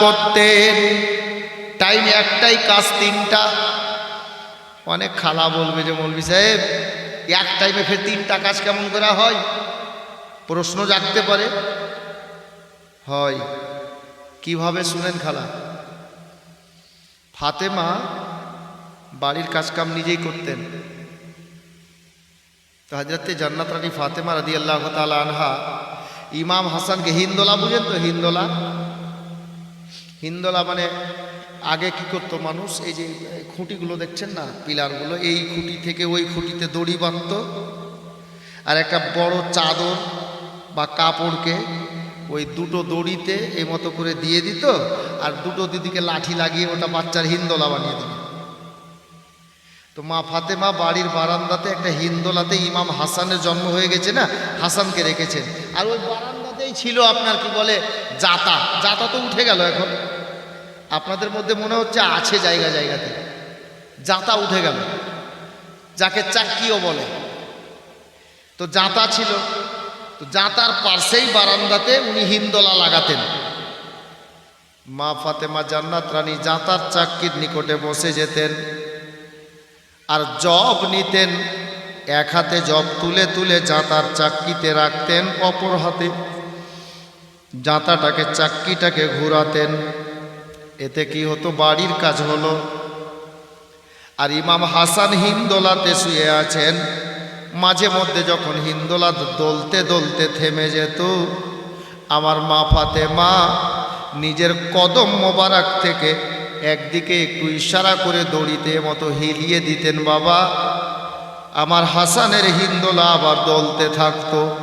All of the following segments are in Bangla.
করতেন। টাইম একটাই কাজ তিনটা। অনেক খালা বলবে যে মৌলবি সাহেব, এক টাইমে ফের তিনটা কাজ কেমন করা হয়? প্রশ্ন জাগতে পারে। হয়। কীভাবে শুনেন খালা? ফাতেমা বাড়ির কাজকাম নিজেই করতেন। হাজরতে জান্নাত রানী ফাতেমা রাদি আল্লাহ তালা আনহা, ইমাম হাসানকে হিন্দোলা বুঝেন তো? হিন্দোলা। হিন্দোলা মানে আগে কি করতো মানুষ? এই যে খুঁটিগুলো দেখছেন না? পিলারগুলো, এই খুঁটি থেকে ওই খুঁটিতে দড়ি বাঁধত। আর একটা বড় চাদর বা কাপড়কে ওই দুটো দড়িতে এই মতো করে দিয়ে দিত, আর দুটো দিদিকে লাঠি লাগিয়ে ওটা বাচ্চার হিন্দোলা বানিয়ে দিত। তো মা ফাতেমা বাড়ির বারান্দাতে একটা হিন্দোলাতে ইমাম হাসানের জন্ম হয়ে গেছে না? হাসানকে রেখেছেন। আর ওই বারান্দাতেই ছিল আপনার কি বলে জাতা জাতা তো উঠে গেল এখন। আপনাদের মধ্যে মনে হচ্ছে আছে জায়গা জায়গাতে। জাতা উঠে গেল। যাকে চাক্কিও বলে। তো জাতা ছিল। তো জাতার পাশেই বারান্দাতে উনি হিন্দোলা লাগাতেন। মা ফাতেমা জান্নাত রানী জাতার চাক্কির নিকটে বসে যেতেন। আর জব নিতেন। এক হাতে জব তুলে তুলে জাঁতার চাক্কিতে রাখতেন, অপর হাতে জাঁতাটাকে, চাক্কিটাকে ঘোরাতেন। এতে কি হতো? বাড়ির কাজ হলো। আর ইমাম হাসান হিন্দোলাতে শুয়ে আছেন। মাঝে মধ্যে যখন হিন্দোলা দলতে দলতে থেমে যেত, আমার মা ফাতে মা নিজের কদম মোবারক থেকে একদিকে একটু ইশারা করে দড়িতে মতো হিলিয়ে দিতেন, বাবা, আমার হাসানের হিন্দোলা আবার দলতে থাকতো।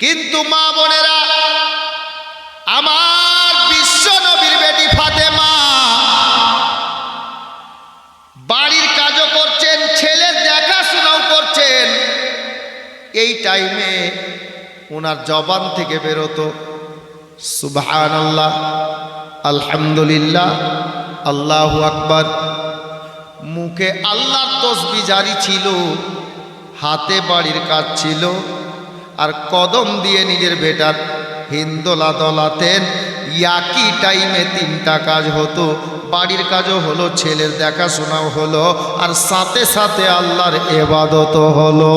কিন্তু মা বোনেরা, আমার বিশ্ব নবীর বেটি ফাতেমা বাড়ির কাজও করছেন, ছেলের দেখাশোনাও করছেন। এই টাইমে ওনার জবান থেকে বেরোতো সুবহান আল্লাহ আলহামদুলিল্লাহ, আল্লাহ আকবার। মুখে আল্লাহর তসবি জারি ছিল, হাতে বাড়ির কাজ ছিল আর কদম দিয়ে নিজের বেটার হিন্দোলা দলাতেন একই টাইমে তিনটা কাজ হতো। বাড়ির কাজও হলো ছেলের দেখাশোনাও হলো আর সাথে সাথে আল্লাহর এবাদত হলো।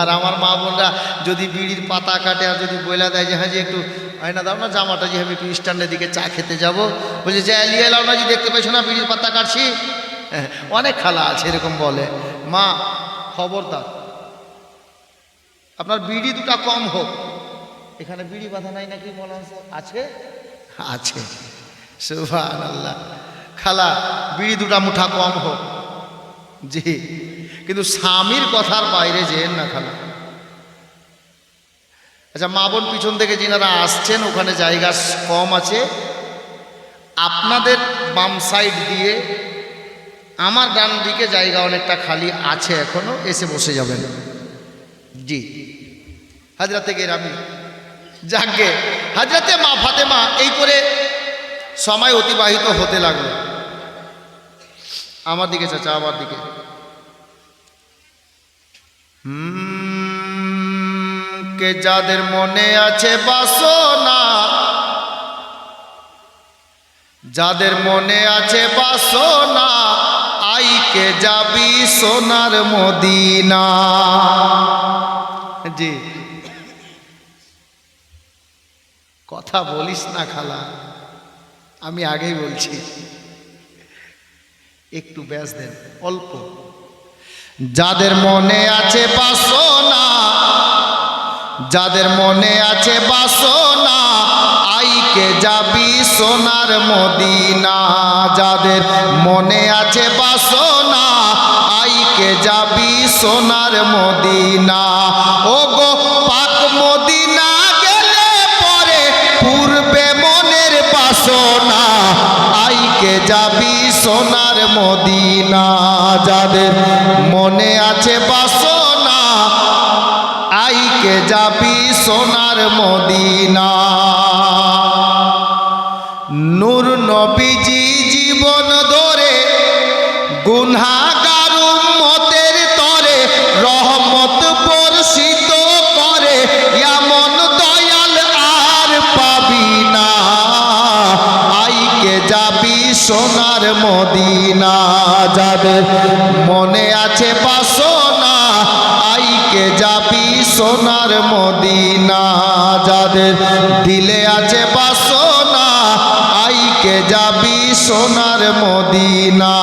আর আমার মা বোনরা যদি বিড়ির পাতা কাটে আর যদি বইলা দেয় যে হ্যাঁ যে একটু আয়না দাও না জামাটা যে আমি একটু স্ট্যান্ডের দিকে চা খেতে যাব। বলছে যে লিয়ে এলাও না যে দেখতে পাইছো না বিড়ির পাতা কাটছি? হ্যাঁ, অনেক খালা আছে এরকম বলে। মা খবরদার। আপনার বিড়ি দুটা কম হোক। এখানে বিড়ি বাঁধা নাই নাকি বলা আছে? আছে? সুভান আল্লাহ খালা বিড়ি দুটা মুঠা কম হোক। জি। কিন্তু স্বামীর কথার বাইরে যেন না খালা। আচ্ছা মা বোন পিছন থেকে যিনারা আসছেন ওখানে জায়গা কম আছে। আপনাদের বাম সাইড দিয়ে আমার ডান দিকে জায়গা অনেকটা খালি আছে এখনও এসে বসে যাবেন। জি। হাজরাতে আমি যাকে হাজরাতে মা ফাতেমা এই করে সময় অতিবাহিত হতে লাগল। আমার দিকে চাচা, আমার দিকে। কে যাদের মনে আছে বাসনা, যাদের মনে আছে বাসনা আইকে যাবি সোনার মদিনা। জি। কথা বলিস না খালা, আমি আগেই বলছি। একটু ব্যাস দেন, অল্প। যাদের মনে আছে বাসনা, যাদের মনে আছে বাসনা আইকে যাবি সোনার মদিনা? যাদের মনে আছে বাসনা আইকে যাবি সোনার মদিনা? ও গো পাক মদিনা গেলে পরে পূর্বে মনের বাসনা আইকে যাবি সোনার মদিনা? যাদের মনে আছে বাসনা আইকে যাবি সোনার মদিনা? নূর নবীজি জীবন ধরে, গুনহাগার মতের তরে রহমত বর্ষিত করে দয়াল আর পাবি আইকে সোনার মদিনা যাদের মনে আছে বাসনা। আইকে যাবি সোনার মদিনা যাদের দিলে আছে বাসনা। আইকে যাবি সোনার মদিনা।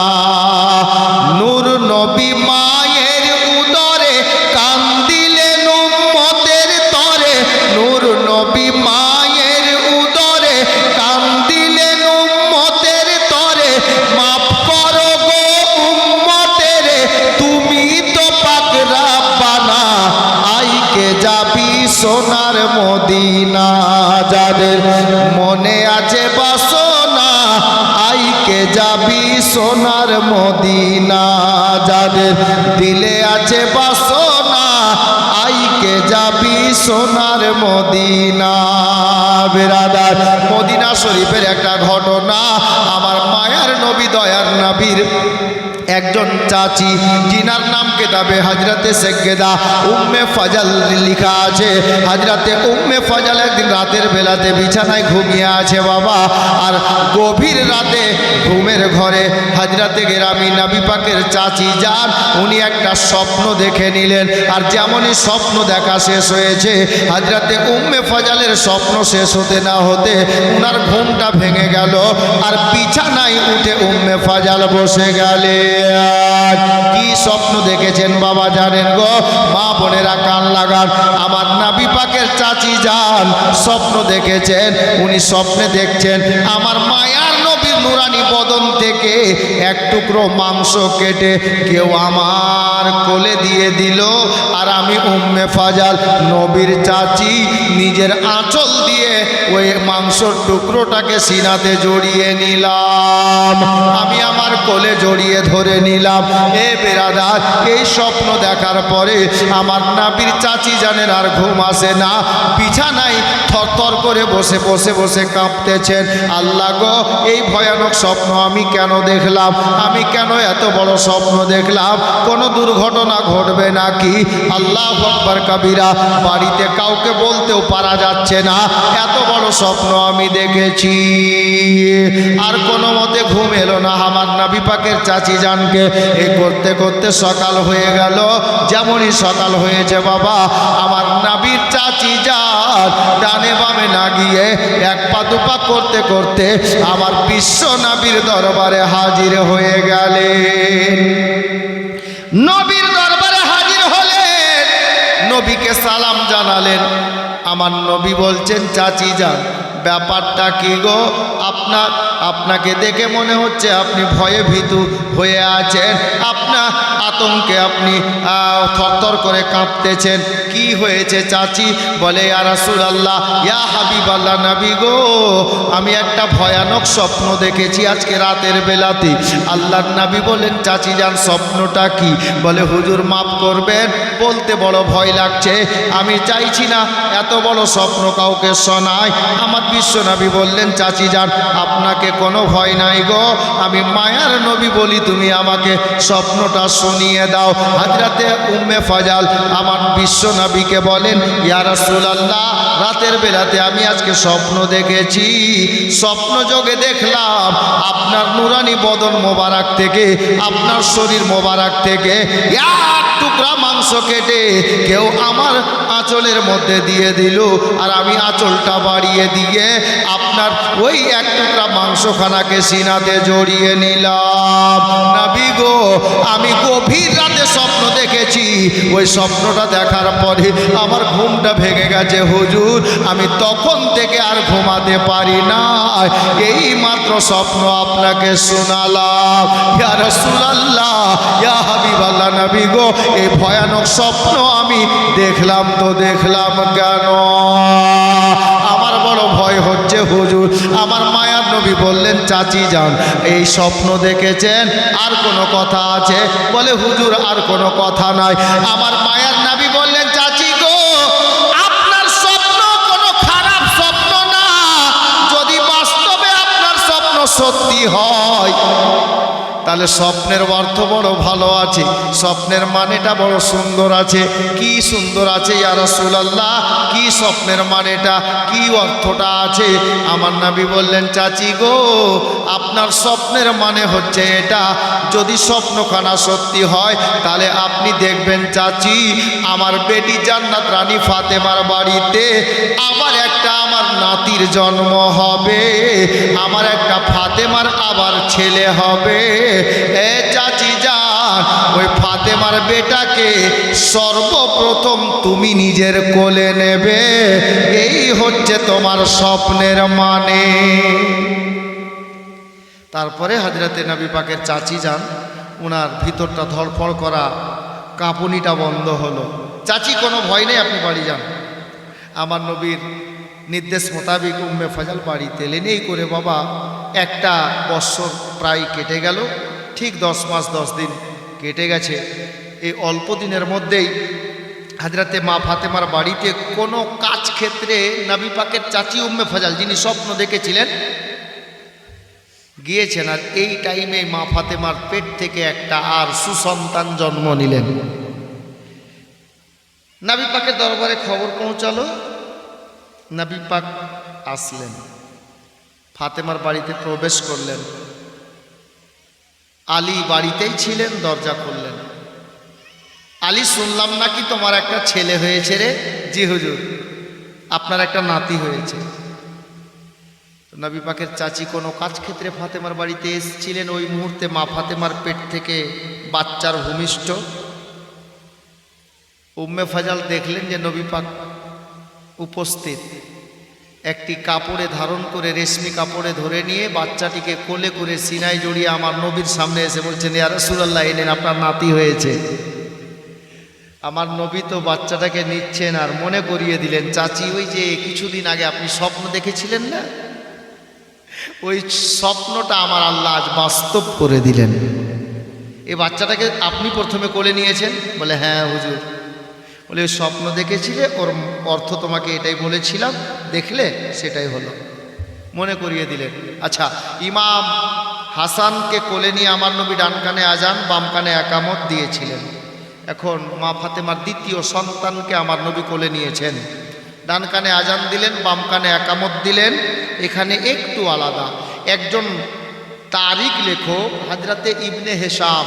নূর নবী মায়ের উদরে কান্দিলে নুম্মতের তরে। নূর নবী মায়ের উদরে কান্দিলে নুম্মতের তরে। মাফ করো গো উম্মতের, তুমি তো পাক রাব্বানা আইকে যাবি সোনার যাবি সোনার মদিনা যাদের দিলে আছে বাসনা, আইকে যাবি সোনার মদিনা। বেরাদার, মদিনা শরীফের একটা ঘটনা, আমার মায়ার নবী, দয়ার নাবির একজন চাচি জিনার নাম কেতাবে হাজরাতে সেকেদা উম্মে ফাজাল লিখা আছে। হাজরাতে উম্মে ফাজাল একদিন রাতের বেলাতে বিছানায় ঘুমিয়ে আছে বাবা। আর গভীর রাতে ঘুমের ঘরে হাজরাতে গেরামি নাবি পাকের চাচি যান, উনি একটা স্বপ্ন দেখে নিলেন। আর যেমনই স্বপ্ন দেখা শেষ হয়েছে হাজরাতে উম্মে ফাজালের স্বপ্ন শেষ হতে না হতে উনার ঘুমটা ভেঙে গেল। আর বিছানায় উঠে উম্মে ফাজাল বসে গেলে কি স্বপ্ন দেখেছেন বাবা জানেন গো, মা বোনেরা কান লাগান। আমার নাবি পাকের চাচি যান, স্বপ্ন দেখেছেন, উনি স্বপ্নে দেখছেন। আমার মায়ার নবীর নুরানি বদন থেকে এক টুকরো মাংস কেটে কেউ আমার কোলে দিয়ে দিল। আর আমি উম্মে ফাজাল, নবীর চাচি, নিজের আঁচল দিয়ে ওই মাংসর টুকরোটাকে সিনাতে জড়িয়ে নিলাম। আমি আমার কোলে জড়িয়ে ধরে নিলাম। এ বেরাদার, এই স্বপ্ন দেখার পরে আমার নাবির চাচি জানেন আর ঘুম আসে না। বিছানায় থরথর করে বসে বসে বসে কাঁপতেছেন। আল্লাহ গো, এই ভয়ানক স্বপ্ন আমি কেন দেখলাম? আমি কেন এত বড় স্বপ্ন দেখলাম? কোনো দুর্ঘটনা ঘটবে নাকি? আল্লাহ আকবর কাবিরা, বাড়িতে কাউকে বলতেও পারা যাচ্ছে না। এত বড় স্বপ্ন আমি দেখেছি। আর কোনো মতে ঘুম এলো না আমার নাবি পাকের চাচি জানকে। এ করতে করতে সকাল হয়ে গেল। যেমনই সকাল হয়েছে বাবা, আমার নাবির চাচি যান ডানে বামে না গিয়ে এক পা দুপা করতে করতে আমার বিশ্ব নাবির দরবারে হাজির হয়ে গেলে নবীর দরবারে হাজির হলেন। নবীকে সালাম জানালেন। আমার নবী বলছেন, চাচি যান, ব্যাপারটা কি গো? আপনার আপনাকে দেখে মনে হচ্ছে আপনি ভয়ে ভীতু হয়ে আছেন। আপনার আতঙ্কে আপনি থরথর করে কাঁপতেছেন। কি হয়েছে চাচি? বলে রাসুল আল্লাহ ইয়া হাবিব আল্লাহ নাবি গো, আমি একটা ভয়ানক স্বপ্ন দেখেছি আজকে রাতের বেলাতে। আল্লাহর নাবি বলেন চাচি যান, স্বপ্নটা কি? বলে, হুজুর, মাফ করবেন, বলতে বড় ভয় লাগছে। আমি চাইছি না এত বড় স্বপ্ন কাউকে শোনায়। আমার বিশ্ব নবী বললেন, চাচি যান, আপনাকে কোনো ভয় নাই গো। আমি মায়ার নবী বলি, তুমি আমাকে স্বপ্নটা শুনিয়ে দাও। হাজরাতে উম্মে ফাজাল আমার বিশ্ব নবীকে বলেন, ইয়া রাসূলুল্লাহ, রাতের বেলাতে আমি আজকে স্বপ্ন দেখেছি। স্বপ্ন যোগে দেখলাম, আপনার নুরানি বদন মোবারক থেকে, আপনার শরীর মোবারক থেকে। এক টুকরা মাংস কেটে কেউ আমার আঁচলের মধ্যে দিয়ে দিল আর আমি আঁচলটা বাড়িয়ে দিয়ে আপনার ওই এক টুকরা মাংসখানাকে সিনাতে জড়িয়ে নিলাম। না গো, আমি গভীর রাতে স্বপ্ন দেখেছি ওই স্বপ্নটা দেখার পরে আমার ঘুমটা ভেঙে গেছে, হুজুর। আমি তখন থেকে আর ঘুমাতে পারি না। এই মাত্র স্বপ্ন আপনাকে শোনালাম। ইয়া রাসূলুল্লাহ, ইয়া হাবিবাল্লাহ নবী গো, এই ভয়ানক স্বপ্ন আমি দেখলাম তো দেখলাম কেন? আমার বড় ভয় হচ্ছে, হুজুর। আমার মায়ার নবী বললেন, চাচি যান, এই স্বপ্ন দেখেছেন, আর কোনো কথা আছে? বলে, হুজুর, আর কোনো কথা নাই। আমার মায়ার নাবি বললেন, চাচি গো, আপনার স্বপ্ন কোনো খারাপ স্বপ্ন না। যদি বাস্তবে আপনার স্বপ্ন সত্যি হয় তাহলে স্বপ্নের অর্থ বড় ভালো আছে। স্বপ্নের মানেটা বড় সুন্দর আছে। কি সুন্দর আছে ইয়া রাসূলুল্লাহ? কি স্বপ্নের মানেটা? কি অর্থটা আছে? আমার নবী বললেন, চাচি গো, আপনার স্বপ্নের মানে হচ্ছে এটা। যদি স্বপ্নখানা সত্যি হয়, তাহলে আপনি দেখবেন, চাচি, আমার বেটি জান্নাত রানী ফাতেমার বাড়িতে আবার একটা আমার নাতির জন্ম হবে। আমার একটা ফাতেমার আবার ছেলে হবে। এ চাচি যান, ওই ফাতেমার বেটাকে সর্বপ্রথম তুমি নিজের কোলে নেবে। এই হচ্ছে তোমার স্বপ্নের মানে। তারপরে হাজরাতে নবী পাকের চাচি যান ওনার ভিতরটা ধরফড় করা, কাঁপুনিটা বন্ধ হলো। চাচি, কোনো ভয় নেই, আপনি বাড়ি যান। আমার নবীর নির্দেশ মোতাবিক উম্মে ফজল বাড়িতে এলেন। এই করে বাবা, একটা বৎসর প্রায় কেটে গেল। ঠিক দশ মাস, দশ দিন কেটে গেছে। এই অল্প দিনের মধ্যেই হাজরাতে মা ফাতেমার বাড়িতে কোনো কাজ ক্ষেত্রে নবী পাকের চাচি উম্মে ফজাল, যিনি স্বপ্ন দেখেছিলেন, গিয়েছেন আর এই টাইমে মা ফাতেমার পেট থেকে একটা আর সুসন্তান জন্ম নিলেন। নাবি পাকের দরবারে খবর পৌঁছালো, নাবি পাক আসলেন। ফাতেমার বাড়িতে প্রবেশ করলেন। আলী বাড়িতেই ছিলেন, দরজা খুললেন। আলী, শুনলাম নাকি তোমার একটা ছেলে হয়েছে রে? জি হুজুর, আপনার একটা নাতি হয়েছে। নবী পাকের চাচি কোনো কাজ ক্ষেত্রে ফাতেমার বাড়িতে এসেছিলেন, ওই মুহূর্তে মা ফাতেমার পেট থেকে বাচ্চার ভূমিষ্ঠ। উম্মে ফাজাল দেখলেন যে নবী পাক উপস্থিত। একটি কাপড়ে ধারণ করে রেশমি কাপড়ে ধরে নিয়ে বাচ্চাটিকে কোলে করে সিনাই জড়িয়ে আমার নবীর সামনে এসে বলছেন, ইয়া রাসূলুল্লাহ এনেন আপনার নাতি হয়েছে। আমার নবী তো বাচ্চাটাকে নিচ্ছেন আর মনে করিয়ে দিলেন, চাচি, ওই যে কিছুদিন আগে আপনি স্বপ্ন দেখেছিলেন না? ওই স্বপ্নটা আমার আল্লাহ আজ বাস্তব করে দিলেন। এই বাচ্চাটাকে আপনি প্রথমে কোলে নিয়েছেন? বলে হ্যাঁ হুজুর। বলে স্বপ্ন দেখেছিলে ওর অর্থ তোমাকে এটাই বলেছিলাম, দেখলে সেটাই হলো। মনে করিয়ে দিলেন আচ্ছা ইমাম হাসানকে কোলে নিয়ে আমার নবী ডান কানে আজান, বাম কানে একামত দিয়েছিলেন। এখন মা ফাতেমার দ্বিতীয় সন্তানকে আমার নবী কোলে নিয়েছেন। ডান কানে আজান দিলেন, বাম কানে একামত দিলেন, এখানে একটু আলাদা। একজন তারিখ লেখক, হাজরাতে ইবনে হেসাম,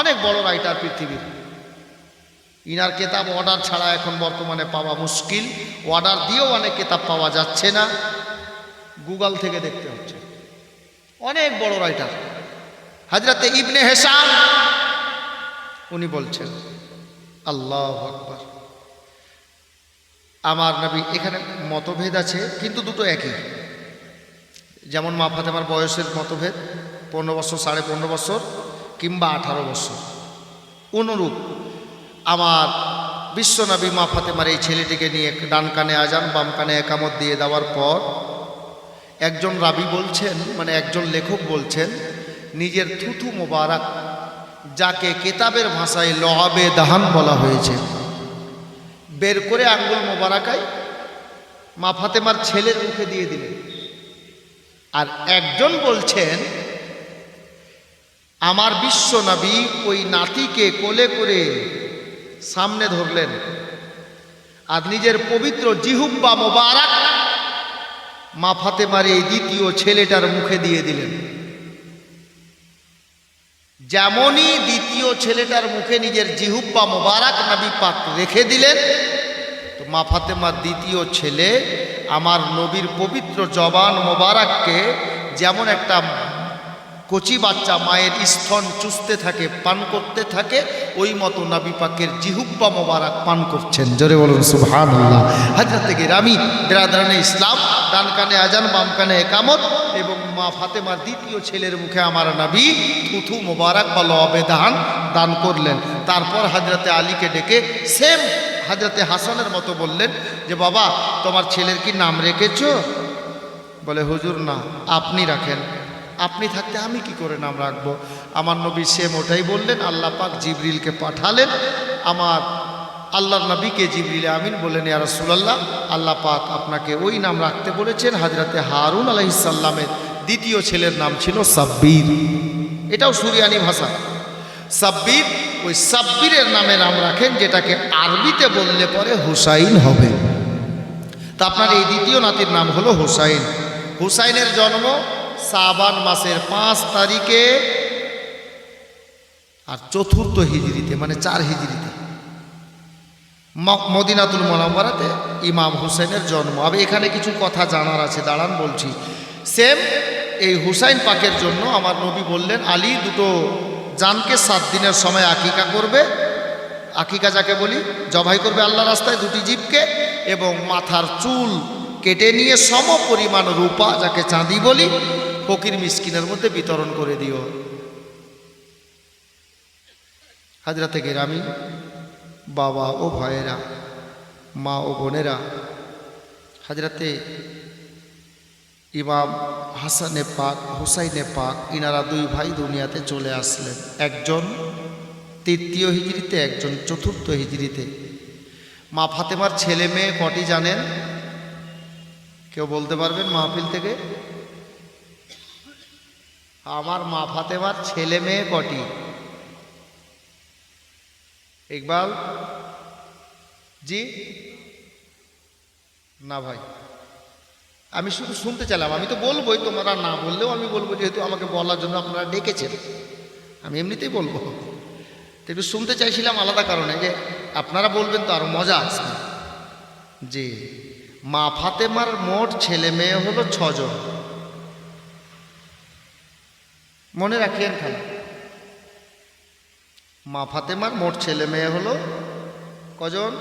অনেক বড় রাইটার পৃথিবীর। ইনার কেতাব অর্ডার ছাড়া এখন বর্তমানে পাওয়া মুশকিল। অর্ডার দিয়েও অনেক কেতাব পাওয়া যাচ্ছে না। গুগল থেকে দেখতে হচ্ছে। অনেক বড় রাইটার হাজরাতে ইবনে হেসাম, উনি বলছেন, আল্লাহ আকবর। আমার নবী এখানে মতভেদ আছে, কিন্তু দুটো একই। যেমন মা ফাতেমার বয়সের মতভেদ, পনেরো বছর সাড়ে পনেরো বছর কিংবা আঠারো বছর। অনুরূপ। আমার বিশ্বনবী মা ফাতেমার এই ছেলেটিকে নিয়ে ডান কানে আজান, বাম কানে একামত দিয়ে দেওয়ার পর একজন রাবি বলছেন মানে একজন লেখক বলছেন, নিজের থুথু মোবারক, যাকে কেতাবের ভাষায় লহাবে দাহান বলা হয়েছে, বের করে আঙ্গুল মোবারাকায় মা ফাতেমার ছেলের মুখে দিয়ে দিলেন আর একজন বলছেন, আমার বিশ্ব নবী ওই নাতিকে কোলে করে সামনে ধরলেন। আর নিজের পবিত্র জিহুব্বা মোবারক মা ফাতেমার এই দ্বিতীয় ছেলেটার মুখে দিয়ে দিলেন। যেমনই দ্বিতীয় ছেলেটার মুখে নিজের জিহুব্বা মোবারক নবী পাক রেখে দিলেন, তো মা ফাতেমার দ্বিতীয় ছেলে আমার নবীর পবিত্র জবান মোবারককে যেমন একটা কচি বাচ্চা মায়ের স্তন চুষতে থাকে, পান করতে থাকে, ওই মতো নাবি পাকের জিহুব্বা মোবারক পান করছেন। জোরে বলুন সুবহান আল্লাহ হাজরত রামি বেরাদারানে ইসলাম, ডান কানে আজান, বাম কানে একামত, এবং মা ফাতেমার দ্বিতীয় ছেলের মুখে আমার নাবি থুথু মোবারক বা লবে দান দান করলেন। তারপর হাজরতে আলীকে ডেকে সেম হাজরতে হাসানের মতো বললেন যে, বাবা, তোমার ছেলের কি নাম রেখেছ? বলে, হুজুর, না, আপনি রাখেন। আপনি থাকতে আমি কি করে নাম রাখব? আমার নবী সেম ওটাই বললেন, আল্লাহ পাক জিবরিলকে পাঠালেন। আমার আল্লাহর নবীকে জিবরিলে আমিন বললেন, ইয়া রাসূলুল্লাহ, আল্লাহ পাক আপনাকে ওই নাম রাখতে বলেছেন হাজরাতে হারুন আলাইসাল্লামের দ্বিতীয় ছেলের নাম ছিল সাব্বির। এটাও সুরিয়ানি ভাষা। সাব্বির ওই সাব্বিরের নামে নাম রাখেন, যেটাকে আরবিতে বললে পরে হুসাইন হবে। তা আপনার এই দ্বিতীয় নাতির নাম হলো হুসাইন। হুসাইনের জন্ম সাবান মাসের পাঁচ তারিখে আর চতুর্থ হিজড়িতে মানে চার হিজড়িতে। মদিনাতুল মোনাম্বরাতে ইমাম হুসেনের জন্ম। আমি এখানে কিছু কথা জানার আছে, দাঁড়ান বলছি। সেম এই হুসাইন পাকের জন্য আমার নবী বললেন, আলী দুটো জানকে সাত দিনের সময় আকিকা করবে। আকিকা যাকে বলি? জবাই করবে আল্লাহ রাস্তায় দুটি জীবকে এবং মাথার চুল কেটে নিয়ে সম পরিমাণ রূপা যাকে চাঁদি বলি ফকির মিসকিনের মধ্যে বিতরণ করে দিও। হাজরাতে গেরামি, বাবা ও ভাইয়েরা, মা ও বোনেরা, হাজরাতে ইমাম হাসানে পাক, হুসাইনে পাক, ইনারা দুই ভাই দুনিয়াতে চলে আসলেন। একজন তৃতীয় হিজড়িতে, একজন চতুর্থ হিজড়িতে। মা ফাতেমার ছেলে মেয়ে কটি জানেন? কেউ বলতে পারবেন মাহফিল থেকে? আমার মা ফাতেমার ছেলে মেয়ে কটি? ইকবাল? জি? না ভাই। আমি শুধু শুনতে চাইলাম, আমি তো বলবোই তোমরা না বললেও আমি বলব, যেহেতু আমাকে বলার জন্য আপনারা ডেকেছেন। আমি এমনিতেই বলব। একটু শুনতে চাইছিলাম আলাদা কারণে, যে আপনারা বলবেন তো আরও মজা আছে। জি। মা ফাতেমার মোট ছেলে মেয়ে হলো ছজন। মনে রাখিয়েন খালি। মা ফাতেমার মোট ছেলে মেয়ে হলো কজন?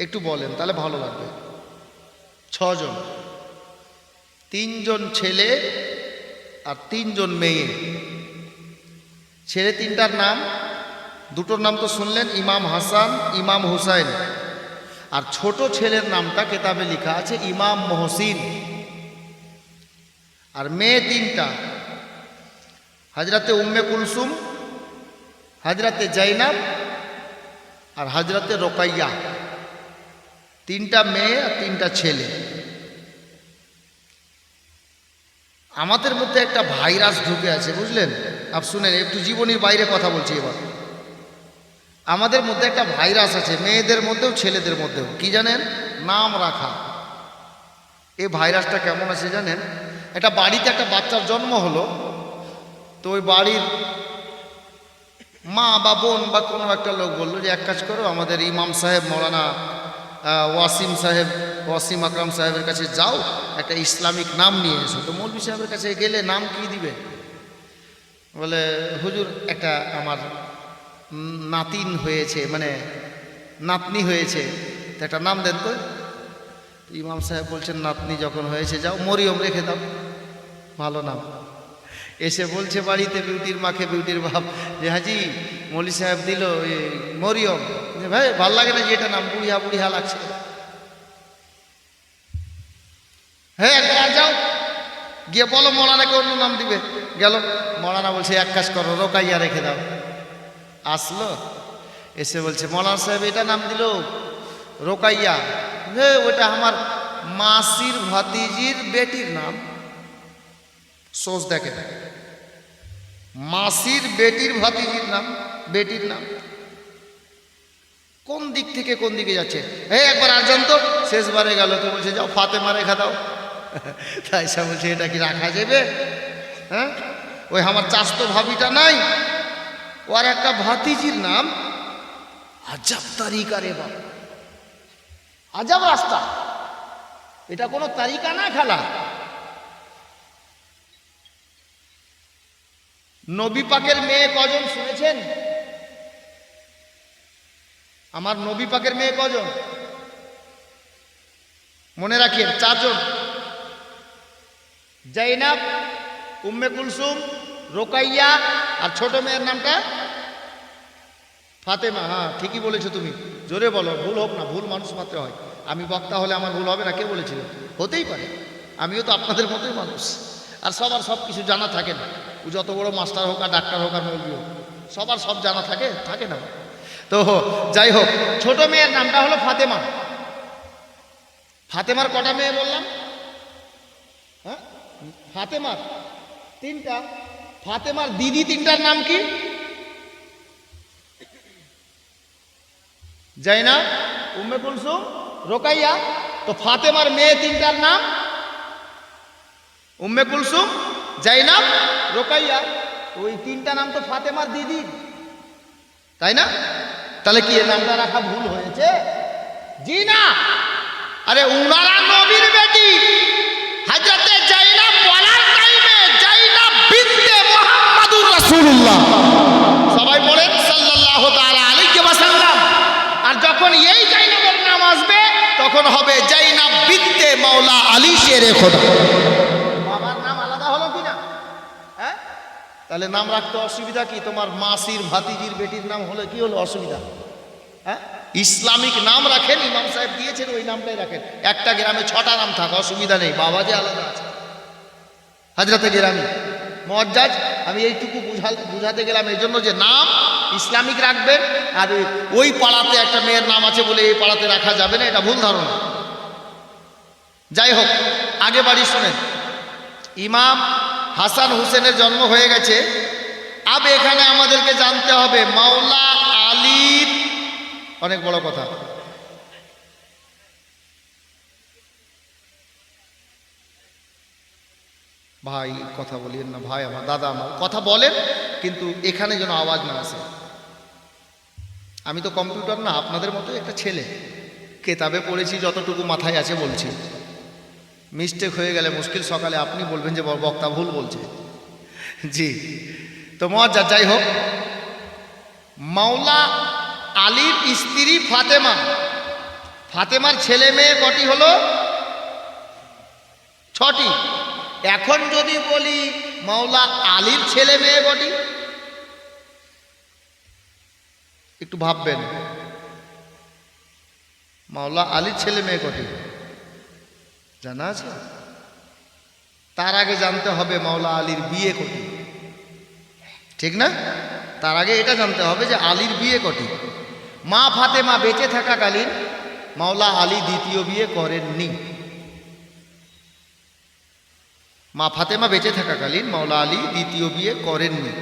একটু বলেন, তাহলে ভালো লাগবে। ছজন। তিনজন ছেলে আর তিনজন মেয়ে। ছেলে তিনটার নাম? দুটোর নাম তো শুনলেন, ইমাম হাসান, ইমাম হুসাইন। আর ছোট ছেলের নামটা কেতাবে লেখা আছে ইমাম মহসিন। আর মেয়ে তিনটা। হাজরাতে উম্মে কুলসুম হাজরাতে জাইনাব আর হাজরাতে রোকাইয়া। তিনটা মেয়ে আর তিনটা ছেলে। আমাদের মধ্যে একটা ভাইরাস ঢুকে আছে, বুঝলেন? আপ শুনেন, একটু জীবনীর বাইরে কথা বলছি এবার। আমাদের মধ্যে একটা ভাইরাস আছে, মেয়েদের মধ্যেও, ছেলেদের মধ্যেও। কি জানেন? নাম রাখা। এই ভাইরাসটা কেমন আছে জানেন? একটা বাড়িতে একটা বাচ্চার জন্ম হলো তো ওই বাড়ির মা বা বোন বা কোনো একটা লোক বলল যে, এক কাজ করো, আমাদের ইমাম সাহেব, মৌলানা ওয়াসিম সাহেব, ওয়াসিম আকরাম সাহেবের কাছে যাও, একটা ইসলামিক নাম নিয়ে এসো। তো মৌলভী সাহেবের কাছে গেলে নাম কি দিবে? বলে, হুজুর, একটা আমার নাতিন হয়েছে মানে নাতনি হয়েছে, তো একটা নাম দেন তো। ইমাম সাহেব বলছেন, নাতনি যখন হয়েছে, যাও, মরিয়ম রেখে দাও। ভালো নাম। এসে বলছে বাড়িতে বিউটির মাকে, বিউটির বাপ, যে হাজি মলি সাহেব দিল মরিয়ম। যে ভাই, ভালো লাগে না যে এটা নাম, বুড়িয়া বুড়িয়া লাগছে। হ্যাঁ যাও। গিয়ে বলো মরানাকে অন্য নাম দিবে। গেল মরানা বলছে, এক কাজ করো, রোকাইয়া রেখে দাও। আসলো, এসে বলছে মৌলানা সাহেব এটা নাম দিল রোকাইয়া। হে, ওটা আমার মাসির ভাতিজির বেটির নাম। সোচ দেখে মাসির বেটির ভাতিজির নাম, বেটির নাম। কোন দিক থেকে কোন দিকে যাচ্ছে? এই একবার আর্জন তো, শেষবারে গেল, তো বলছে, যাও ফাতেমা রেখা দাও। তাই সে বলছে, এটা কি রাখা যাবে? হ্যাঁ? ওই আমার চাস্ত ভাবিটা নাই। ওর একটা ভাতিজির নাম, আজাব তারিকা রে বাবা আজাব রাস্তা। এটা কোনো তারিকা না, খেলা। নবী পাকের মেয়ে কজন শুনেছেন? আমার নবী পাকের মেয়ে কজন? মনে রাখিয়েন চারজন। জাইনাব, উম্মে কুলসুম, রোকাইয়া আর ছোট মেয়ের নামটা ফাতেমা। হ্যাঁ ঠিকই বলেছ তুমি। জোরে বলো, ভুল হোক না, ভুল মানুষ মাত্র হয়। আমি বক্তা হলে আমার ভুল হবে না, কে বলেছিল? হতেই পারে। আমিও তো আপনাদের মতোই মানুষ। আর সবার সব কিছু জানা থাকে না। ও যত বড় মাস্টার হোক আর ডাক্তার হোক আর মৌলবি হোক সবার সব জানা থাকে থাকে না। তো যাই হোক ছোট মেয়ের নামটা হলো ফাতেমা। ফাতেমার কটা মেয়ে বললাম? হ্যাঁ? ফাতেমার তিনটা। ফাতেমার দিদি তিনটার নাম কি? জাইনা? উম্মে কুলসুম? রোকাইয়া? তো ফাতেমার মেয়ে তিনটার নাম? উম্মে কুলসুম? জাইনাব? রোকাইয়া, ওই তিনটা নাম তো ফাতেমার দিদি। তাই না? তাহলে কি এর নামটা রাখা ভুল হয়েছে? জি না। আরে উনারা নবীর বেটি। হাজরতে জাইনাব বলার টাইমে জাইনাব বিনতে মুহাম্মাদুর রাসূলুল্লাহ। সবাই বলেন, সাল্লাল্লাহু তাআলা আলাইহি ওয়াসাল্লাম। আর যখন এই জাইনাবের নাম আসবে, তখন হবে জাইনাব বিনতে মাওলা আলী শেরে খোদা। তাহলে নাম রাখতে অসুবিধা কি? তোমার মাসির ভাতিজির বেটির নাম হলে কি হলো অসুবিধা? হ্যাঁ? ইসলামিক নাম রাখেন, ইমাম সাহেব দিয়েছেন, ওই নামটাই রাখেন। একটা গ্রামে ছটা নাম থাকে, অসুবিধা নেই, বাবা যে আলাদা আছে। হাজরাতে গ্রামে। মজ্জাজ, আমি এইটুকু বুঝা বুঝাতে গেলাম এই জন্য যে নাম ইসলামিক রাখবেন, আর ওই- ওই পাড়াতে একটা মেয়ের নাম আছে বলে এই পাড়াতে রাখা যাবে না, এটা ভুল ধারণা। যাই হোক, আগে বাড়ি শোনেন। ইমাম হাসান হুসেনের জন্ম হয়ে গেছে। আব এখানে আমাদেরকে জানতে হবে, মাওলা আলীর অনেক বড় কথা। ভাই, কথা বলিয়েন না। ভাই আমার, দাদা আমার, কথা বলেন, কিন্তু এখানে যেন আওয়াজ না আসে। আমি তো কম্পিউটার না, আপনাদের মতো একটা ছেলে। কেতাবে পড়েছি, যতটুকু মাথায় আছে বলছি। মিস্টেক হয়ে গেলে মুশকিল সকালে আপনি বলবেন যে বক্তা ভুল বলছে। জি, তো মজা যাই হোক। মাওলা আলীর স্ত্রী ফাতেমা। ফাতেমার ছেলে মেয়ে কটি হলো? ছটি। এখন যদি বলি মাওলা আলীর ছেলে মেয়ে কটি? একটু ভাববেন। মাওলা আলীর ছেলে মেয়ে কটি? জানা আছে? তার আগে জানতে হবে মাওলা আলীর বিয়ে কটি। ঠিক না? তার আগে এটা জানতে হবে যে আলীর বিয়ে কটি। মা ফাতেমা বেঁচে থাকাকালীন মাওলা আলী দ্বিতীয় বিয়ে করেননি। মা ফাতেমা বেঁচে থাকাকালীন মাওলা আলী দ্বিতীয় বিয়ে করেননি।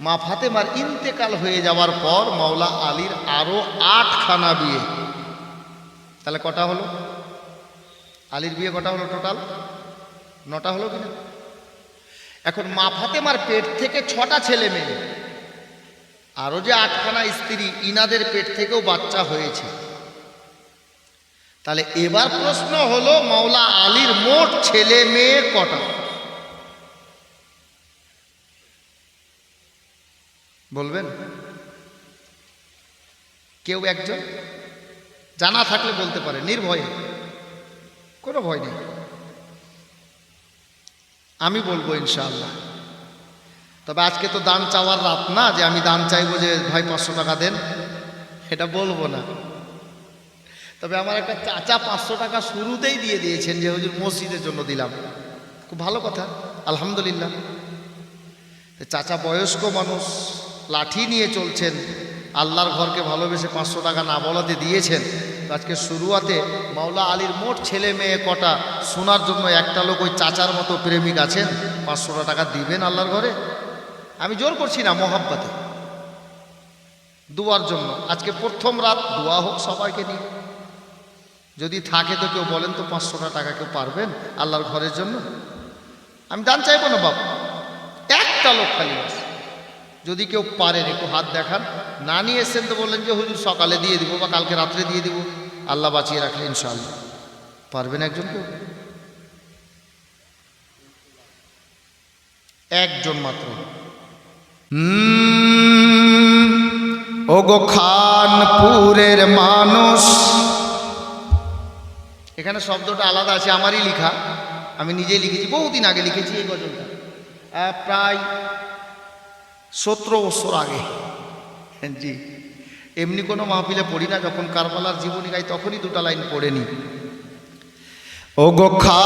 মা ফাতেমার ইন্তেকাল হয়ে যাওয়ার পর মাওলা আলীর আরও আটখানা বিয়ে। তাহলে কটা হলো? আলীর বিয়ে কটা হলো টোটাল নটা হলো কিনা? এখন মা ফাতেমার পেট থেকে ছটা ছেলে মেয়ে আরও যে আটখানা স্ত্রী ইনাদের পেট থেকেও বাচ্চা হয়েছে। তাহলে এবার প্রশ্ন হলো, মাওলা আলীর মোট ছেলে মেয়ে কটা? বলবেন? কেউ একজন? জানা থাকলে বলতে পারে, নির্ভয়ে। কোনো ভয় নেই। আমি বলব ইনশাআল্লাহ। তবে আজকে তো দান চাওয়ার রাত না, যে আমি দান চাইব যে ভাই পাঁচশো টাকা দেন এটা বলব না। তবে আমার একটা চাচা পাঁচশো টাকা শুরুতেই দিয়ে দিয়েছেন যে হুজুর মসজিদের জন্য দিলাম। খুব ভালো কথা, আলহামদুলিল্লাহ। চাচা বয়স্ক মানুষ, লাঠি নিয়ে চলছেন, আল্লাহর ঘরকে ভালোবেসে পাঁচশো টাকা না বলাতে দিয়েছেন। আজকে শুরুয়াতে মাওলা আলীর মোট ছেলে মেয়ে কটা, শোনার জন্য একটা লোক ওই চাচার মতো প্রেমিক আছেন, পাঁচশোটা টাকা দিবেন আল্লাহর ঘরে? আমি জোর করছি না মহাব্বাতে। দুয়ার জন্য। আজকে প্রথম রাত, দোয়া হোক সবাইকে নিয়ে। যদি থাকে তো কেউ বলেন তো পাঁচশোটা টাকা কেউ পারবেন আল্লাহর ঘরের জন্য? আমি দান চাইব না বাবা একটা লোক খালি বাস। যদি কেউ পারেন, একটু হাত দেখান। না নিয়ে এসছেন তো বললেন যে, হুজুর সকালে দিয়ে দিব বা কালকে রাত্রে দিয়ে দিব। আল্লাহ বাঁচিয়ে রাখলে ইনশাআল্লাহ। পারবেন একজন কেউ? একজন মাত্র। ওগো খানপুরের মানুষ। এখানে শব্দটা আলাদা আছে, আমারই লেখা। আমি নিজেই লিখেছি, বহুদিন আগে লিখেছি এই গজলটা। প্রায় সতেরো বছর আগে। জি। এমনি কোনো মাহফিলে পড়ি না, যখন কারবালার জীবনী গাই, তখনই দুটা লাইন পড়েনি ও গো খা